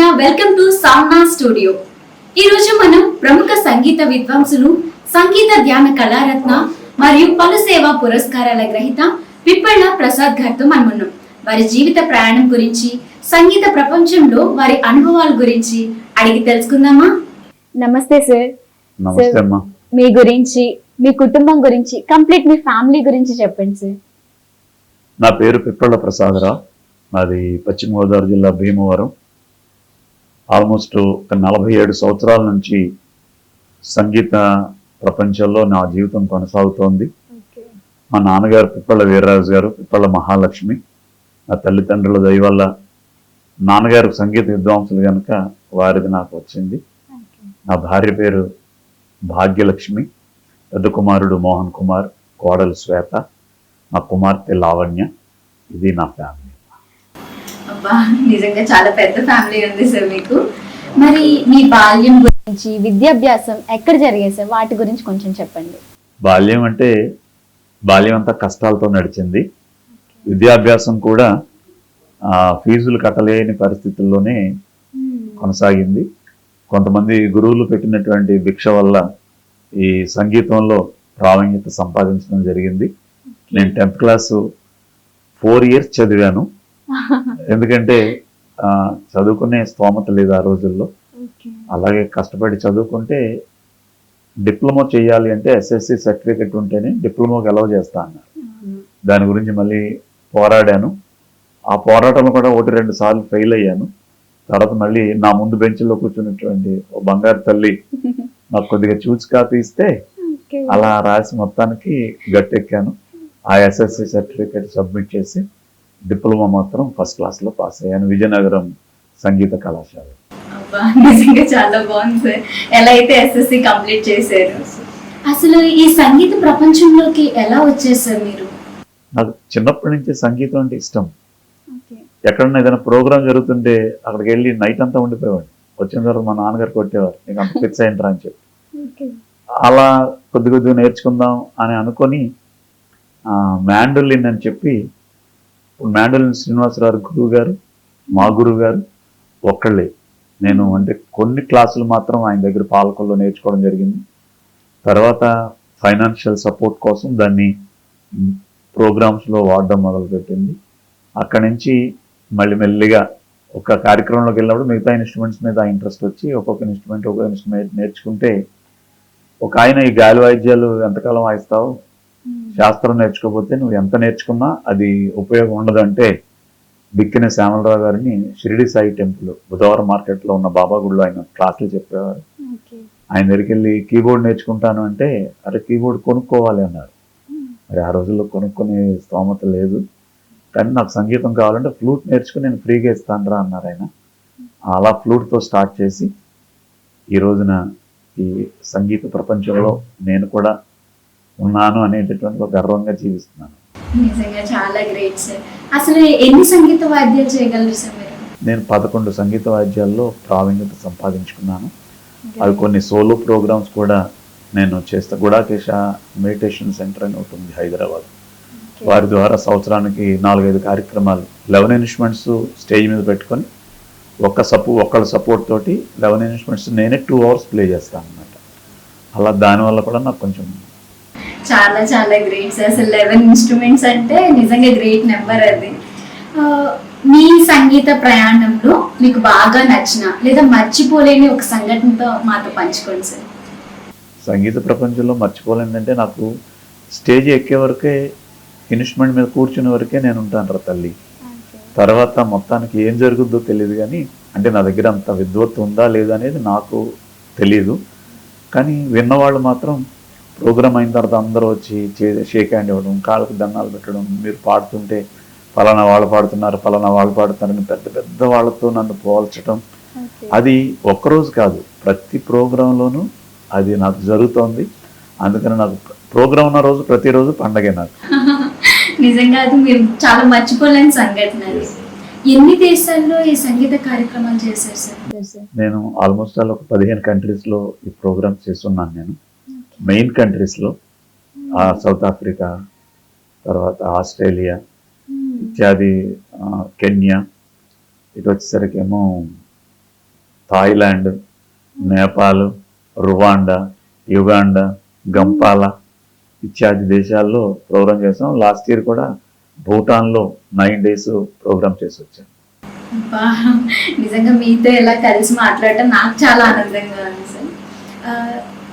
Kavya welcome to Samna studio. ఈ రోజు మనం ప్రముఖ సంగీత విద్వాంసులు సంగీత ధ్యాన కళారత్న మరియు పలు సేవా పురస్కారాల గ్రహీత పిప్పళ్ళ ప్రసాద్ గారితో మనం ఉన్నాం. వారి జీవిత ప్రయాణం గురించి సంగీత ప్రపంచంలో వారి అనుభవాల గురించి అడిగి తెలుసుకుందామా? నమస్తే సార్. మీ గురించి మీ కుటుంబం గురించి కంప్లీట్ మీ ఫ్యామిలీ గురించి చెప్పండి సార్. నా పేరు పిప్పళ్ళ ప్రసాదరావు నాది పశ్చిమ గోదావరి జిల్లా భీమవరం. ఆల్మోస్ట్ ఒక నలభై ఏడు సంవత్సరాల నుంచి సంగీత ప్రపంచంలో నా జీవితం కొనసాగుతోంది. మా నాన్నగారు పిప్పళ్ళ వీర్రాజు గారు పిప్పళ్ళ మహాలక్ష్మి నా తల్లిదండ్రుల దయ వల్ల నాన్నగారు సంగీత విద్వాంసులు కనుక వారిది నాకు వచ్చింది. నా భార్య పేరు భాగ్యలక్ష్మి పెద్ద కుమారుడు మోహన్ కుమార్ కోడలు శ్వేత నా కుమార్తె లావణ్య ఇది నా ఫ్యామిలీ అబ్బా నిజంగా చాలా పెద్ద ఫ్యామిలీ ఉంది సార్ మీకు. మరి మీ బాల్యం గురించి విద్యాభ్యాసం ఎక్కడ జరిగాయి సార్? వాటి గురించి కొంచెం చెప్పండి. బాల్యం అంటే బాల్యం అంతా కష్టాలతో నడిచింది. విద్యాభ్యాసం కూడా ఫీజులు కట్టలేని పరిస్థితుల్లోనే కొనసాగింది. కొంతమంది గురువులు పెట్టినటువంటి భిక్ష వల్ల ఈ సంగీతంలో ప్రావీణ్యత సంపాదించడం జరిగింది. నేను టెన్త్ క్లాసు ఫోర్ ఇయర్స్ చదివాను. ఎందుకంటే చదువుకునే స్తోమత లేదు ఆ రోజుల్లో. అలాగే కష్టపడి చదువుకుంటే డిప్లొమా చేయాలి అంటే ఎస్ఎస్సి సర్టిఫికెట్ ఉంటేనే డిప్లొమాకి అలౌ చేస్తా అన్నారు. దాని గురించి మళ్ళీ పోరాడాను. ఆ పోరాటంలో కూడా ఒకటి రెండు సార్లు ఫెయిల్ అయ్యాను. తర్వాత మళ్ళీ నా ముందు బెంచ్లో కూర్చున్నటువంటి ఓ బంగారు తల్లి నాకు కొద్దిగా చూచికా తీస్తే అలా రాసి మొత్తానికి గట్టెక్కాను. ఆ ఎస్ఎస్సి సర్టిఫికేట్ సబ్మిట్ చేసి డిప్లొమా మాత్రం ఫస్ట్ క్లాస్లో పాస్ అయ్యాను విజయనగరం సంగీత కళాశాల. నిజంగా చాలా బాగుంది సార్. ఎలా అయితే ఎస్ఎస్సి కంప్లీట్ చేశారు. అసలు ఈ సంగీత ప్రపంచంలోకి ఎలా వచ్చేసారు మీరు? నాకు చిన్నప్పటి నుంచి సంగీతం అంటే ఇష్టం. ఎక్కడన్నా ఏదైనా ప్రోగ్రామ్ జరుగుతుంటే అక్కడికి వెళ్ళి నైట్ అంతా ఉండిపోయేవాడిని. వచ్చిన తర్వాత మా నాన్నగారు కొట్టేవారు. నీకు అంత ఫిక్స్ అయింటారా అని చెప్పి. అలా కొద్ది కొద్దిగా నేర్చుకుందాం అని అనుకొని మ్యాండోలిన్ అని చెప్పి ఇప్పుడు శ్రీనివాసరావు గురువు గారు మా గురువు గారు ఒక్కళ్ళే. నేను అంటే కొన్ని క్లాసులు మాత్రం ఆయన దగ్గర పాలకొల్లో నేర్చుకోవడం జరిగింది. తర్వాత ఫైనాన్షియల్ సపోర్ట్ కోసం దాన్ని ప్రోగ్రామ్స్లో వాడడం మొదలుపెట్టింది. అక్కడి నుంచి మళ్ళీ మెల్లిగా ఒక కార్యక్రమంలోకి వెళ్ళినప్పుడు మిగతా ఇన్స్ట్రుమెంట్స్ మీద ఇంట్రెస్ట్ వచ్చి ఒక్కొక్క ఇన్స్ట్రుమెంట్ ఒక్కొక్క ఇన్స్ట్రుమెంట్ నేర్చుకుంటే ఒక ఆయన ఈ గాలి వాయిద్యాలు ఎంతకాలం వాయిస్తావు? శాస్త్రం నేర్చుకోకపోతే నువ్వు ఎంత నేర్చుకున్నా అది ఉపయోగం ఉండదంటే బిక్కిన శ్యామలరావు గారిని షిరిడి సాయి టెంపుల్ బుధవారం మార్కెట్లో ఉన్న బాబా గుడిలో ఆయన క్లాసులు చెప్పేవారు. ఆయన దగ్గరికి వెళ్ళి కీబోర్డ్ నేర్చుకుంటాను అంటే అరే కీబోర్డ్ కొనుక్కోవాలి అన్నారు. మరి ఆ రోజుల్లో కొనుక్కునే స్తోమత లేదు. కానీ నాకు సంగీతం కావాలంటే ఫ్లూట్ నేర్చుకుని నేను ఫ్రీగా ఇస్తాను రా అన్నారు ఆయన. అలా ఫ్లూట్తో స్టార్ట్ చేసి ఈ రోజున ఈ సంగీత ప్రపంచంలో నేను కూడా ఉన్నాను అనేటటువంటి ఒక గర్వంగా జీవిస్తున్నాను. నిజంగా చాలా గ్రేట్ సార్ అసలు ఎన్ని సంగీత వాద్యాలు చేయగలరు సార్ మీరు? నేను పదకొండు సంగీత వాద్యాల్లో ప్రావీణ్యత సంపాదించుకున్నాను. అవి కొన్ని సోలో ప్రోగ్రామ్స్ కూడా నేను చేస్తా. గుడాకేశ మెడిటేషన్ సెంటర్ అని ఒకటి ఉంది హైదరాబాద్. వారి ద్వారా సంవత్సరానికి నాలుగైదు కార్యక్రమాలు లెవెన్ ఇన్స్ట్రుమెంట్స్ స్టేజ్ మీద పెట్టుకొని ఒక్క సపో ఒక్కళ్ళ సపోర్ట్ తోటి లెవెన్ ఇన్స్ట్రుమెంట్స్ నేనే టూ అవర్స్ ప్లే చేస్తాను అనమాట అలా దానివల్ల కూడా నాకు కొంచెం చాలా చాలా గ్రేట్ సార్ అసలు లెవెన్ ఇన్స్ట్రుమెంట్స్ అంటే నిజంగా గ్రేట్ నెంబర్ అది. మీ సంగీత ప్రయాణంలో మీకు బాగా నచ్చిన లేదా మర్చిపోలేని ఒక సంఘటనతో మాతో పంచుకోండి సార్ సంగీత ప్రపంచంలో మర్చిపోలేదంటే నాకు స్టేజ్ ఎక్కే వరకే ఇన్స్ట్రుమెంట్ మీద కూర్చునే వరకే నేను ఉంటాను రా తల్లి తర్వాత మొత్తానికి ఏం జరుగుద్దో తెలియదు కానీ అంటే నా దగ్గర అంత విద్వత్తు ఉందా లేదా అనేది నాకు తెలియదు కానీ విన్నవాళ్ళు మాత్రం ప్రోగ్రామ్ అయిన తర్వాత అందరూ వచ్చి షేక్ హ్యాండ్ ఇవ్వడం కాళ్ళకి దండాలు పెట్టడం మీరు పాడుతుంటే ఫలానా వాళ్ళు పాడుతున్నారు ఫలానా వాళ్ళు పాడుతున్నారని పెద్ద పెద్ద వాళ్ళతో నన్ను పోల్చడం అది ఒక్కరోజు కాదు ప్రతి ప్రోగ్రాంలోనూ అది నాకు జరుగుతోంది. అందుకని నాకు ప్రోగ్రామ్ ఉన్న రోజు ప్రతిరోజు పండగే నాకు. నిజంగా అది మీరు చాలా మర్చిపోలేని సంఘటన ఎన్ని దేశాల్లో ఈ సంగీత కార్యక్రమాలు చేశారు సార్? నేను ఆల్మోస్ట్ ఆల్ ఒక పదిహేను కంట్రీస్లో ఈ ప్రోగ్రామ్స్ చేస్తున్నాను నేను. మెయిన్ కంట్రీస్లో సౌత్ ఆఫ్రికా తర్వాత ఆస్ట్రేలియా ఇత్యాది ఆ, కెన్యా ఇటు వచ్చేసరికి ఏమో Thailand Nepal Rwanda Uganda Kampala ఇత్యాది దేశాల్లో ప్రోగ్రామ్ చేసాం. లాస్ట్ ఇయర్ కూడా భూటాన్లో నైన్ డేస్ ప్రోగ్రామ్ చేసి అబ్బా, నిజంగా మీతో ఇలా కలిసి మాట్లాడటం నాకు చాలా ఆనందంగా ఉంది సార్.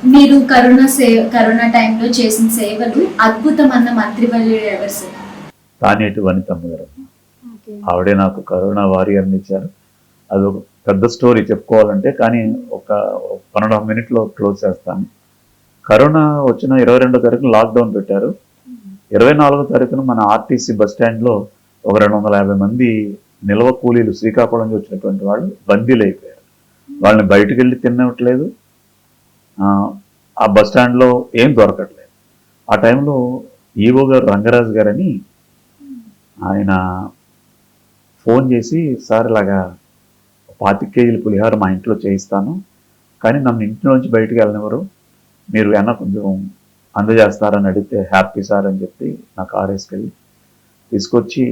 మీరు కరోనా సేవ కరోనా టైంలో చేసిన సేవలు అద్భుతం అన్న మంత్రివర్యుడు ఎవరు సార్? తానేటి వనితమ్మ గారు ఆవిడే నాకు కరోనా వారియర్ని ఇచ్చారు. అది ఒక పెద్ద స్టోరీ చెప్పుకోవాలంటే కానీ ఒక హాఫ్ మినిట్లో క్లోజ్ చేస్తాను. కరోనా వచ్చిన ఇరవై రెండో తారీఖున లాక్డౌన్ పెట్టారు. ఇరవై నాలుగో తారీఖున మన ఆర్టీసీ బస్ స్టాండ్లో ఒక రెండు వందల యాభై మంది నిల్వ కూలీలు శ్రీకాకుళం నుంచి వచ్చినటువంటి వాళ్ళు బందీలు అయిపోయారు వాళ్ళని బయటకు వెళ్ళి తినట్లేదు. ఆ బస్ స్టాండ్లో ఏం దొరకట్లేదు. ఆ టైంలో ఈవో గారు రంగరాజు గారని ఆయన ఫోన్ చేసి సార్ ఇలాగా పాతిక కేజీల పులిహార మా ఇంట్లో చేయిస్తాను కానీ నన్ను ఇంట్లోంచి బయటకు వెళ్ళనివ్వరు. మీరు ఏమన్నా కొంచెం అందజేస్తారని అడిగితే హ్యాపీ సార్ అని చెప్పి నా కార్ వేసుకెళ్ళి తీసుకొచ్చి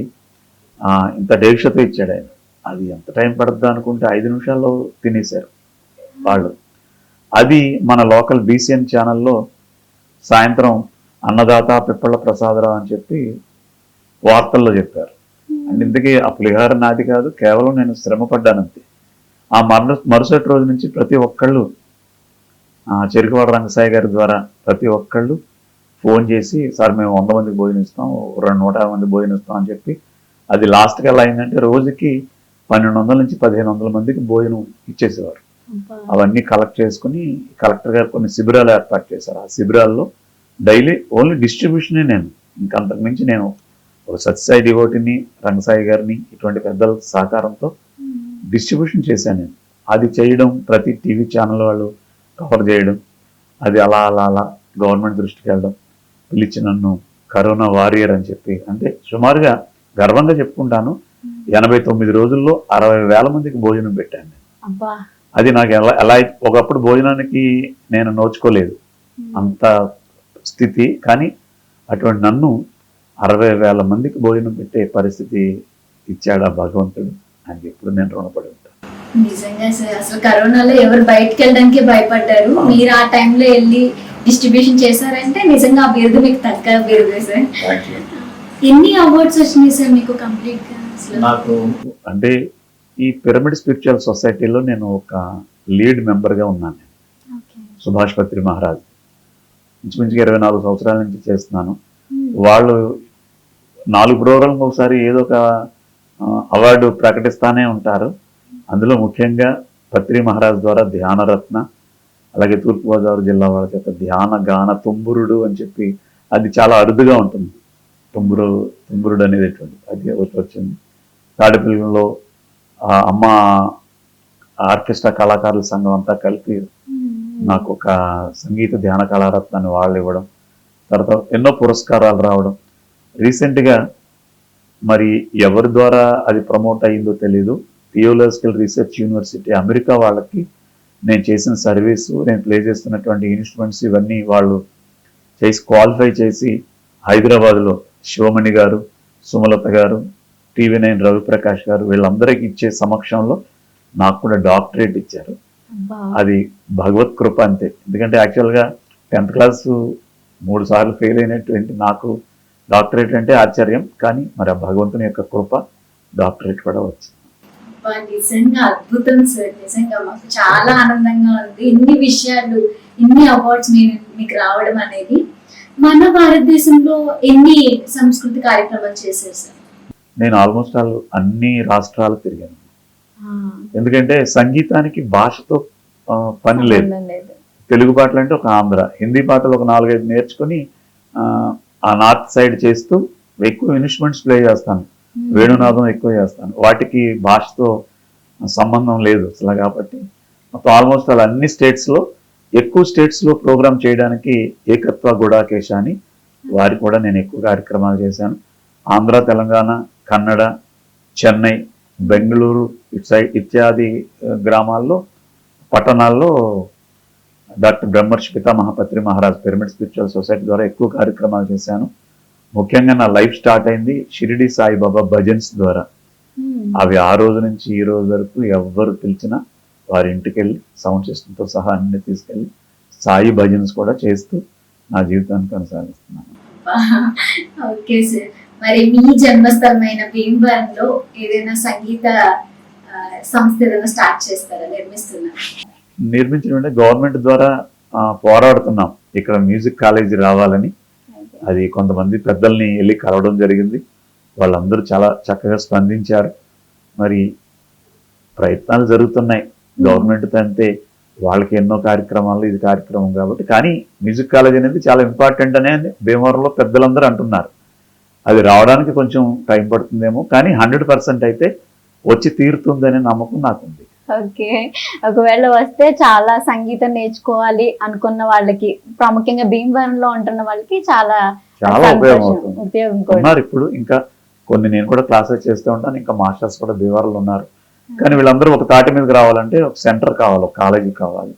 ఇంత డేక్షతో ఇచ్చాడు ఆయన. అది ఎంత టైం పడుతుంది అనుకుంటే ఐదు నిమిషాల్లో తినేశారు వాళ్ళు. అది మన లోకల్ బీసీఎన్ ఛానల్లో సాయంత్రం అన్నదాత పిప్పళ్ళ ప్రసాదరావు అని చెప్పి వార్తల్లో చెప్పారు. అండ్ ఇంతకీ ఆ పులిహార నాది కాదు కేవలం నేను శ్రమపడ్డానంతే ఆ మరు మరుసటి రోజు నుంచి ప్రతి ఒక్కళ్ళు ఆ చెరుకువాడ రంగసాయి గారి ద్వారా ప్రతి ఒక్కళ్ళు ఫోన్ చేసి సార్ మేము వంద మందికి భోజనం ఇస్తాం రెండు నూట యాభై మంది భోజనిస్తాం అని చెప్పి అది లాస్ట్కి ఎలా అయిందంటే రోజుకి పన్నెండు వందల నుంచి పదిహేను వందల మందికి భోజనం ఇచ్చేసేవారు. అవన్నీ కలెక్ట్ చేసుకుని కలెక్టర్ గారు కొన్ని శిబిరాలు ఏర్పాటు చేశారు. ఆ శిబిరాల్లో డైలీ ఓన్లీ డిస్ట్రిబ్యూషనే నేను. ఇంకంతకు మించి నేను ఒక సత్యసాయి డివోటిని రంగసాయి గారిని ఇటువంటి పెద్దల సహకారంతో డిస్ట్రిబ్యూషన్ చేశాను నేను. అది చేయడం ప్రతి టీవీ ఛానల్ వాళ్ళు కవర్ చేయడం అది అలా అలా అలా గవర్నమెంట్ దృష్టికి వెళ్ళడం పిలిచి నన్ను కరోనా వారియర్ అని చెప్పి అంటే సుమారుగా గర్వంగా చెప్పుకుంటాను ఎనభై తొమ్మిది రోజుల్లో అరవై వేల మందికి భోజనం పెట్టాను నేను. అది నాకు ఎలా ఎలా ఒకప్పుడు భోజనానికి నేను నోచుకోలేదు. అంత స్థితి కానీ అటువంటి నన్ను అరవై వేల మందికి భోజనం పెట్టే పరిస్థితి ఇచ్చాడు ఆ భగవంతుడు ఆయనకి ఎప్పుడు నేను రుణపడి ఉంటాను నిజంగా సార్ అసలు కరోనాలో ఎవరు బయటకు వెళ్ళడానికి భయపడ్డారు. మీరు ఆ టైంలో వెళ్ళి డిస్ట్రిబ్యూషన్ చేశారంటే నిజంగా ఆ బిరుదు మీకు తగ్గ బిరుదే సార్. ఎన్ని అవార్డ్స్ వచ్చినాయి సార్ మీకు కంప్లీట్గా అసలు నాకు అంటే ఈ పిరమిడ్ స్పిరిచువల్ సొసైటీలో నేను ఒక లీడ్ మెంబర్గా ఉన్నాను. ఓకే. సుభాష్ పత్రి మహారాజ్. ఇంచుమించుగా ఇరవై నాలుగు సంవత్సరాల నుంచి చేస్తున్నాను. వాళ్ళు నాలుగు ప్రోగ్రాంలకు ఒకసారి ఏదో ఒక అవార్డు ప్రకటిస్తానే ఉంటారు. అందులో ముఖ్యంగా పత్రి మహారాజ్ ద్వారా ధ్యానరత్న అలాగే తూర్పుగోదావరి జిల్లా వాళ్ళ చేత ధ్యాన గాన తుంబురుడు అని చెప్పి అది చాలా అరుదుగా ఉంటుంది. తుంబురు తుంబురుడు అనేది అది ఒకటి వచ్చింది. తాడిపిల్లలో అమ్మ ఆర్కెస్ట్రా కళాకారుల సంఘం అంతా కలిపి నాకు ఒక సంగీత థ్యాన కళారత్నాన్ని వాళ్ళు ఇవ్వడం తర్వాత ఎన్నో పురస్కారాలు రావడం. రీసెంట్గా మరి ఎవరి ద్వారా అది ప్రమోట్ అయ్యిందో తెలీదు. థియోలాజికల్ రీసెర్చ్ యూనివర్సిటీ అమెరికా వాళ్ళకి నేను చేసిన సర్వీసు నేను ప్లే చేస్తున్నటువంటి ఇన్స్ట్రుమెంట్స్ ఇవన్నీ వాళ్ళు చేసి క్వాలిఫై చేసి హైదరాబాద్లో శివమణి గారు సుమలత గారు టీవీ నైన్ రవిప్రకాష్ గారు వీళ్ళందరికీ ఇచ్చే సమక్షంలో నాకు కూడా డాక్టరేట్ ఇచ్చారు. అది భగవత్ కృప అంతే. ఎందుకంటే యాక్చువల్గా టెన్త్ క్లాస్ మూడు సార్లు ఫెయిల్ అయినటువంటి నాకు డాక్టరేట్ అంటే ఆశ్చర్యం. కానీ మరి ఆ భగవంతుని యొక్క కృప డాక్టరేట్ కూడా వచ్చింది నిజంగా అద్భుతం సార్. నిజంగా మాకు చాలా ఆనందంగా ఉంది. ఇన్ని విషయాలు ఇన్ని అవార్డ్స్ మీకు రావడం అనేది మన భారతదేశంలో ఎన్ని సంస్కృతి కార్యక్రమాలు చేశారు సార్? నేను ఆల్మోస్ట్ ఆల్ అన్ని రాష్ట్రాలు తిరిగాను. ఎందుకంటే సంగీతానికి భాషతో పని లేదు. తెలుగు పాటలు అంటే ఒక ఆంధ్ర హిందీ పాటలు ఒక నాలుగైదు నేర్చుకుని ఆ, ఆ నార్త్ సైడ్ చేస్తూ ఎక్కువ ఇన్స్ట్రుమెంట్స్ ప్లే చేస్తాను. వేణునాదం ఎక్కువ చేస్తాను. వాటికి భాషతో సంబంధం లేదు అసలు కాబట్టి. మొత్తం ఆల్మోస్ట్ అలా అన్ని స్టేట్స్లో ఎక్కువ స్టేట్స్లో ప్రోగ్రామ్ చేయడానికి ఏకత్వ గుడాకేశ అని వారికి కూడా నేను ఎక్కువ కార్యక్రమాలు చేశాను. ఆంధ్ర తెలంగాణ కన్నడ చెన్నై బెంగళూరు ఇటు సైడ్ ఇత్యాది గ్రామాల్లో పట్టణాల్లో doctor Brahmarshi Pitamahapatri Maharaj pyramid spiritual society ద్వారా ఎక్కువ కార్యక్రమాలు చేశాను. ముఖ్యంగా నా లైఫ్ స్టార్ట్ అయింది షిరిడి సాయిబాబా భజన్స్ ద్వారా. అవి ఆ రోజు నుంచి ఈ రోజు వరకు ఎవ్వరు పిలిచినా వారి ఇంటికి వెళ్ళి సౌండ్ సిస్టంతో సహా అన్ని తీసుకెళ్ళి సాయి భజన్స్ కూడా చేస్తూ నా జీవితాన్ని కొనసాగిస్తున్నాను. Okay sir. మరి మీ జన్మస్థలమైన భీమవరంలో ఏదైనా సంగీత సంస్థ ఏదైనా స్టార్ట్ చేస్తారా నిర్మిస్తున్నారా నిర్మించడం అంటే గవర్నమెంట్ ద్వారా పోరాడుతున్నాం. ఇక్కడ మ్యూజిక్ కాలేజీ రావాలని. అది కొంతమంది పెద్దల్ని వెళ్ళి కలవడం జరిగింది. వాళ్ళందరూ చాలా చక్కగా స్పందించారు. మరి ప్రయత్నాలు జరుగుతున్నాయి. గవర్నమెంట్ అంటే వాళ్ళకి ఎన్నో కార్యక్రమాలు ఇది కార్యక్రమం కాబట్టి. కానీ మ్యూజిక్ కాలేజ్ అనేది చాలా ఇంపార్టెంట్ అనే భీమవరంలో పెద్దలందరూ అంటున్నారు. అది రావడానికి కొంచెం టైం పడుతుందేమో కానీ హండ్రెడ్ పర్సెంట్ అయితే వచ్చి తీరుతుందనే నమ్మకం నాకుంది. ఓకే. ఒకవేళ వస్తే చాలా సంగీతం నేర్చుకోవాలి అనుకున్న వాళ్ళకి ప్రాముఖ్యంగా భీమవరంలో ఉంటున్న వాళ్ళకి చాలా చాలా ఉపయోగం ఉన్నారు ఇప్పుడు ఇంకా కొన్ని నేను కూడా క్లాసెస్ చేస్తూ ఉంటాను ఇంకా మాస్టర్స్ కూడా భీమవరంలో ఉన్నారు. కానీ వీళ్ళందరూ ఒక తాటి మీదకి రావాలంటే ఒక సెంటర్ కావాలి ఒక కాలేజీ కావాలి.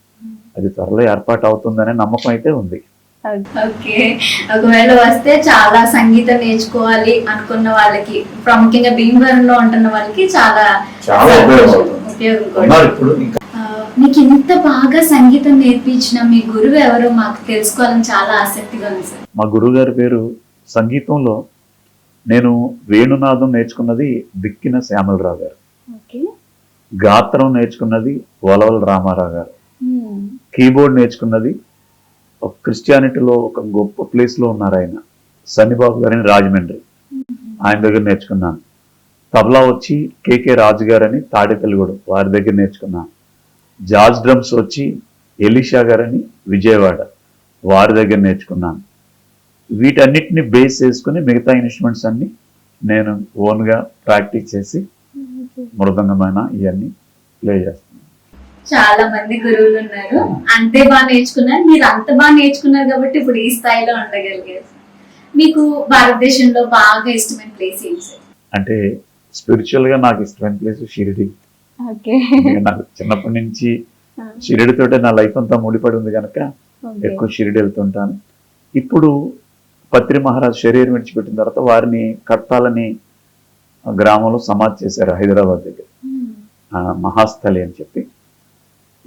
అది త్వరలో ఏర్పాటు అవుతుందనే నమ్మకం అయితే ఉంది. ఓకే. ఒకవేళ వస్తే చాలా సంగీతం నేర్చుకోవాలి అనుకున్న వాళ్ళకి ప్రాముఖ్యంగా భీమవరంలో ఉంటున్న వాళ్ళకి చాలా ఉపయోగం. మీకు ఇంత బాగా సంగీతం నేర్పించిన మీ గురువు ఎవరో మాకు తెలుసుకోవాలని చాలా ఆసక్తిగా ఉంది సార్. మా గురువు గారి పేరు సంగీతంలో నేను వేణునాదం నేర్చుకున్నది దిక్కిన శ్యామలరావు గారు. గాత్రం నేర్చుకున్నది వలవల రామారావు గారు. కీబోర్డ్ నేర్చుకున్నది క్రిస్టియానిటీలో ఒక గొప్ప ప్లేస్లో ఉన్నారు ఆయన. సన్నిబాబు గారిని రాజమండ్రి. ఆయన దగ్గర నేర్చుకున్నాను. తబలా వచ్చి కేకే రాజు గారని తాడేపల్లిగూడెం వారి దగ్గర నేర్చుకున్నాను. జాజ్ డ్రమ్స్ వచ్చి ఎలీషా గారని విజయవాడ వారి దగ్గర నేర్చుకున్నాను. వీటన్నిటిని బేస్ చేసుకుని మిగతా ఇన్స్ట్రుమెంట్స్ అన్ని నేను ఓన్గా ప్రాక్టీస్ చేసి మృదంగమైన ఇవన్నీ ప్లే చేస్తాను. చాలా మంది గురువులు ఉన్నారు. అంతే బాగా నేర్చుకున్నారు. మీరు అంత బాగా నేర్చుకున్నారు కాబట్టి ఇప్పుడు ఈ స్థాయిలో ఉండగలిగారు. మీకు భారతదేశంలో బాగా ఇష్టమైన ప్లేస్ ఏంటి సార్ అంటే స్పిరిచువల్గా నాకు ఇష్టమైన ప్లేస్ షిరిడి. నాకు చిన్నప్పటి నుంచి షిరిడితోటే నా లైఫ్ అంతా ముడిపడి ఉంది కనుక. ఎక్కువ షిరిడి వెళ్తుంటాను. ఇప్పుడు పత్రి మహారాజ్ శరీరం విడిచిపెట్టిన తర్వాత వారిని కట్టాలని గ్రామంలో సమాధి చేశారు హైదరాబాద్ దగ్గర. మహాస్థలి అని చెప్పి.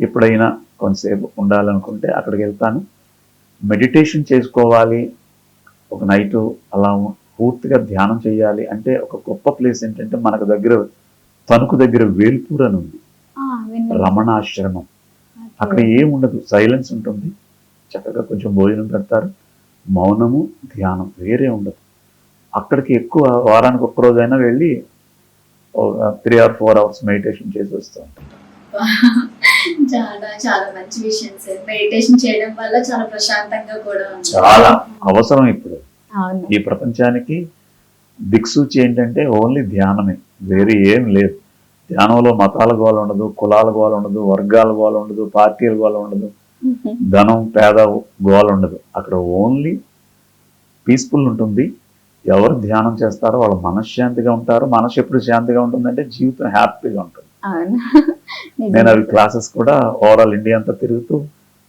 ఎప్పుడైనా కొంతసేపు ఉండాలనుకుంటే అక్కడికి వెళ్తాను. మెడిటేషన్ చేసుకోవాలి. ఒక నైట్ అలా పూర్తిగా ధ్యానం చేయాలి. అంటే ఒక గొప్ప ప్లేస్ ఏంటంటే మనకు దగ్గర తణుకు దగ్గర వేల్పూర్ అని ఉంది. రమణాశ్రమం. అక్కడ ఏం ఉండదు. సైలెన్స్ ఉంటుంది. చక్కగా కొంచెం భోజనం పెడతారు. మౌనము ధ్యానం వేరే ఉండదు. అక్కడికి ఎక్కువ వారానికి ఒక్క రోజైనా వెళ్ళి three or four hours meditation చేసి వస్తూ ఉంటాం. చాలా చాలా మంచి విషయం సార్. మెడిటేషన్ చేయడం వల్ల చాలా ప్రశాంతంగా కూడా ఉంది. చాలా అవసరం ఇప్పుడు. ఈ ప్రపంచానికి దిక్సూచి ఏంటంటే ఓన్లీ ధ్యానమే. వేరే ఏం లేదు. ధ్యానంలో మతాల గోల ఉండదు కులాల గోల ఉండదు వర్గాల గోల ఉండదు పార్టీల గోల ఉండదు. ధనం పేద గోల ఉండదు. అక్కడ ఓన్లీ పీస్ఫుల్ ఉంటుంది. ఎవరు ధ్యానం చేస్తారో వాళ్ళు మనశ్శాంతిగా ఉంటారు. మనసు ఎప్పుడు శాంతిగా ఉంటుందంటే జీవితం హ్యాపీగా ఉంటుంది. నేను అవి క్లాసెస్ కూడా ఓవరాల్ ఇండియా అంతా తిరుగుతూ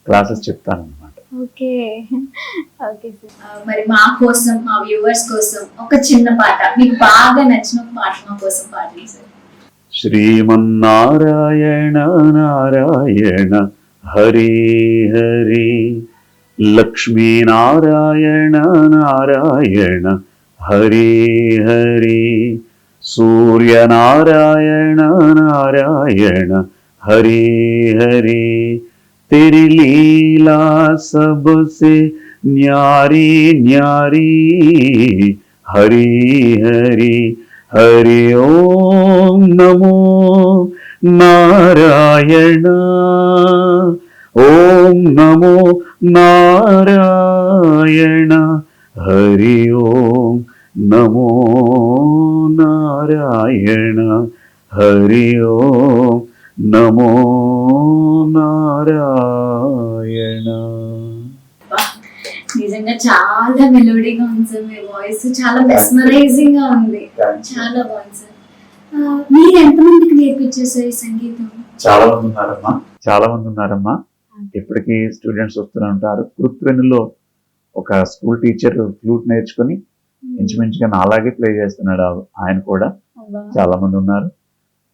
క్లాసెస్ చెప్తాను అనమాట ఓకే. Okay sir. ఆ, మరి మా కోసం మా వ్యూవర్స్ కోసం ఒక చిన్న పాట. మీకు బాగా నచ్చిన ఒక పాట మా కోసం పాడండి సార్. శ్రీమన్నారాయణ నారాయణ హరి హరి. లక్ష్మీనారాయణ నారాయణ హరి హరి. സൂര്യനാരായണ നാരായണ ഹരേ ഹരേ तेरी लीला सबसे न्यारी न्यारी हरी हरी हरि ओम नमो नारायण ओम नमो नारायण हरि ओम नमो నారాయణ హరి నమో నారాయణ. నిజంగా చాలా మెలోడీగా ఉంది సార్ మీ వాయిస్. చాలా మెస్మరైజింగ్గా ఉంది. చాలా బాగుంది సార్. మీరు ఎంతమందికి నేర్పించారు సార్ ఈ సంగీతం? చాలా మంది ఉన్నారమ్మా. చాలా మంది ఉన్నారమ్మా. ఇప్పటికీ స్టూడెంట్స్ వస్తూనే ఉంటారు. కురుక్వెన్లో ఒక స్కూల్ టీచర్ ఫ్లూట్ నేర్చుకుని ఇంచుమించుగా నా అలాగే ప్లే చేస్తున్నాడు ఆయన కూడా. చాలా మంది ఉన్నారు.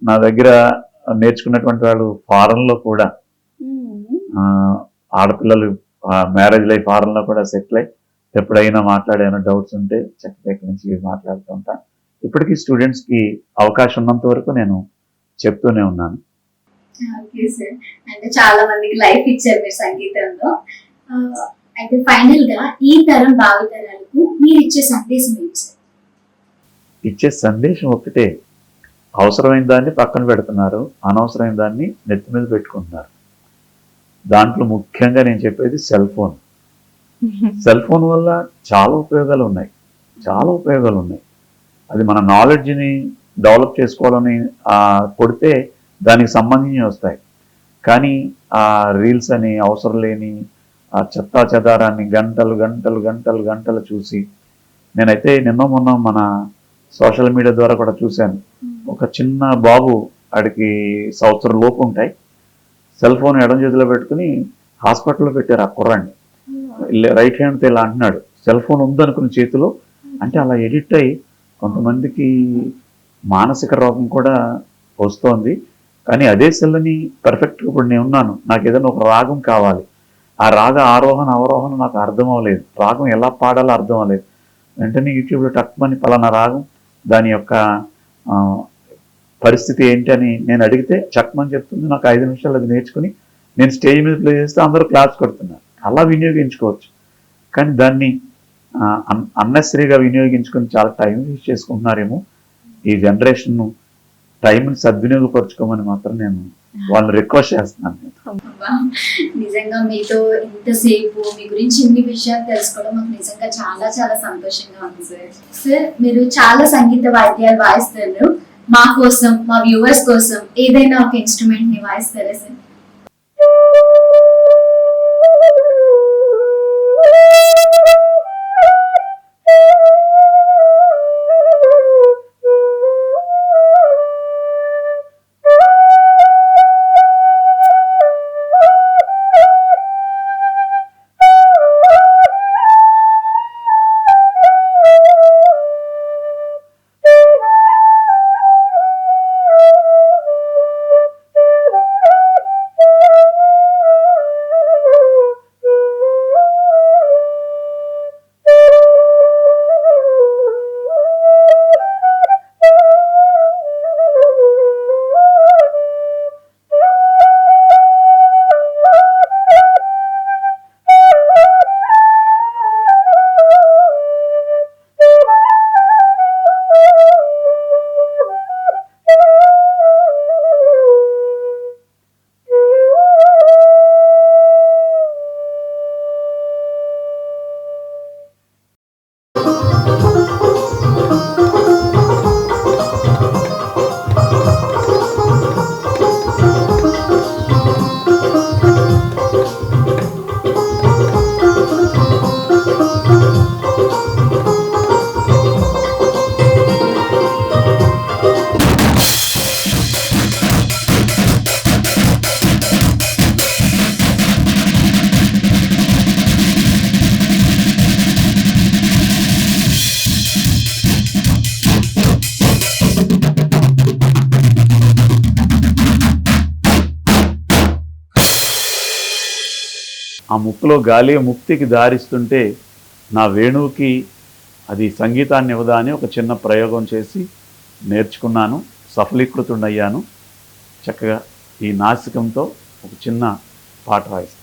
నా దగ్గర నేర్చుకున్నటువంటి వాళ్ళు ఫారెన్లో కూడా. ఆ, ఆడపిల్లలు మ్యారేజ్ లైఫ్ ఫారెన్లో కూడా సెటిల్ అయ్యి ఎప్పుడైనా మాట్లాడేమైనా డౌట్స్ ఉంటే చక్కగా ఇక్కడి నుంచి మాట్లాడుతూ ఉంటా. ఇప్పటికీ స్టూడెంట్స్కి అవకాశం ఉన్నంత వరకు నేను చెప్తూనే ఉన్నాను. అంటే చాలా మందికి లైఫ్ ఇచ్చారు మీరు సంగీతంలో. అయితే ఫైనల్గా ఈ తరం భావితరాలకు మీరు ఇచ్చే సందేశం ఏంటి ఇచ్చే సందేశం ఒకటే అవసరమైన దాన్ని పక్కన పెడుతున్నారు అనవసరమైన దాన్ని నెత్తి మీద పెట్టుకుంటున్నారు. దాంట్లో ముఖ్యంగా నేను చెప్పేది సెల్ ఫోన్ సెల్ ఫోన్ వల్ల చాలా ఉపయోగాలు ఉన్నాయి. చాలా ఉపయోగాలు ఉన్నాయి. అది మన నాలెడ్జ్ని డెవలప్ చేసుకోవాలని ఆ, కొడితే దానికి సంబంధించి వస్తాయి. కానీ ఆ రీల్స్ అని అవసరం లేని ఆ చెత్తా చెదారాన్ని గంటలు గంటలు గంటలు గంటలు చూసి నేనైతే నిన్న మొన్న మన సోషల్ మీడియా ద్వారా కూడా చూశాను. ఒక చిన్న బాబు ఆడికి సంవత్సరం లోపు ఉంటాయి. సెల్ ఫోన్ ఎడం చేతిలో పెట్టుకుని హాస్పిటల్లో పెట్టారు ఆ కుర్రాన్ని. ఇలా రైట్ హ్యాండ్తో ఇలా అంటున్నాడు. సెల్ ఫోన్ ఉందనుకున్న చేతిలో అంటే అలా ఎడిట్ అయ్యి కొంతమందికి మానసిక రోగం కూడా వస్తోంది. కానీ అదే సెల్ని పర్ఫెక్ట్ ఇప్పుడు నేను ఉన్నాను. నాకు ఏదైనా ఒక రాగం కావాలి. ఆ రాగ ఆరోహణ అవరోహణ నాకు అర్థం అవ్వలేదు. రాగం ఎలా పాడాలో అర్థం అవ్వలేదు. వెంటనే యూట్యూబ్లో టక్మని పలానా రాగం దాని యొక్క పరిస్థితి ఏంటి అని నేను అడిగితే చక్మని చెప్తుంది. నాకు ఐదు నిమిషాలు అది నేర్చుకుని నేను స్టేజ్ మీద ప్లే చేస్తే అందరూ క్లాప్స్ కొడుతున్నారు. అలా వినియోగించుకోవచ్చు. కానీ దాన్ని అన్నెసరీగా వినియోగించుకొని చాలా టైం వేస్ట్ చేసుకుంటున్నారేమో ఈ జనరేషన్ను టైంని సద్వినియోగపరచుకోమని మాత్రం నేను వాళ్ళని రిక్వెస్ట్ చేస్తున్నాను. నిజంగా మీతో ఇంతసేపు మీ గురించి ఇన్ని విషయాలు తెలుసుకోవడం మాకు నిజంగా చాలా చాలా సంతోషంగా ఉంది సార్. సార్ మీరు చాలా సంగీత వాయిద్యాలు వాయిస్తారు. మా కోసం మా వ్యూవర్స్ కోసం ఏదైనా ఒక ఇన్స్ట్రుమెంట్ని వాయిస్తారా సార్? ముక్కులో గాలి ముక్తికి దారిస్తుంటే నా వేణువుకి అది సంగీతాన్ని ఇవ్వదా అని ఒక చిన్న ప్రయోగం చేసి నేర్చుకున్నాను సఫలీకృతుడయ్యాను. చక్కగా ఈ నాసికంతో ఒక చిన్న పాట రాయిస్తాను.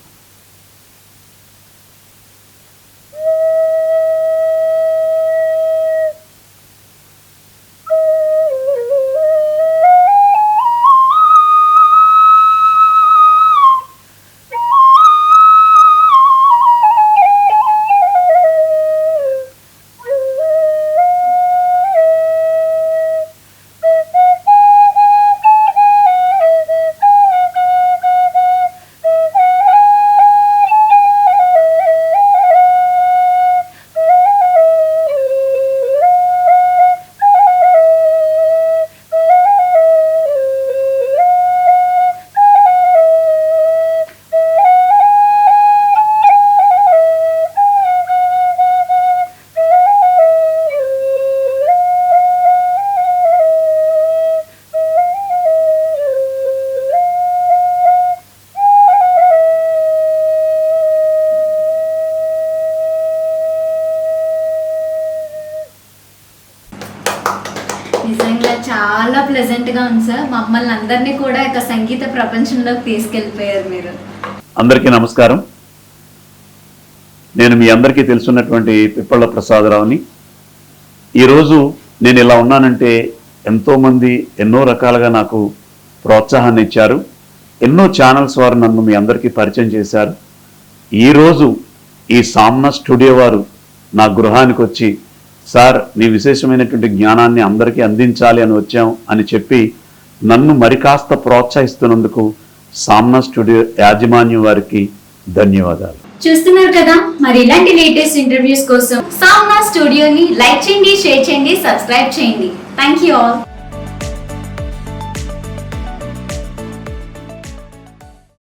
అందరినీ కూడా ఇక సంగీత ప్రపంచంలోకి తీసుకెళ్ళిపోయారు మీరు. అందరికీ నమస్కారం. నేను మీ అందరికీ తెలుసున్నటువంటి పిప్పళ్ళ ప్రసాదరావుని. ఈరోజు నేను ఇలా ఉన్నానంటే ఎంతోమంది ఎన్నో రకాలుగా నాకు ప్రోత్సాహాన్ని ఇచ్చారు. ఎన్నో ఛానల్స్ వారు నన్ను మీ అందరికీ పరిచయం చేశారు. ఈరోజు ఈ సామ్నా స్టూడియో వారు నా గృహానికి వచ్చి సార్ మీ విశేషమైనటువంటి జ్ఞానాన్ని అందరికీ అందించాలి అని వచ్చాం అని చెప్పి నన్ను మరి కాస్త ప్రోత్సహిస్తున్నందుకు సామ్నా స్టూడియో యాజమాన్యం వారికి ధన్యవాదాలు. చూస్తున్నారు కదా మరి ఇలాంటి లేటెస్ట్ ఇంటర్వ్యూస్ కోసం సామ్నా స్టూడియోని లైక్ చేయండి షేర్ చేయండి సబ్స్క్రైబ్ చేయండి. Thank you all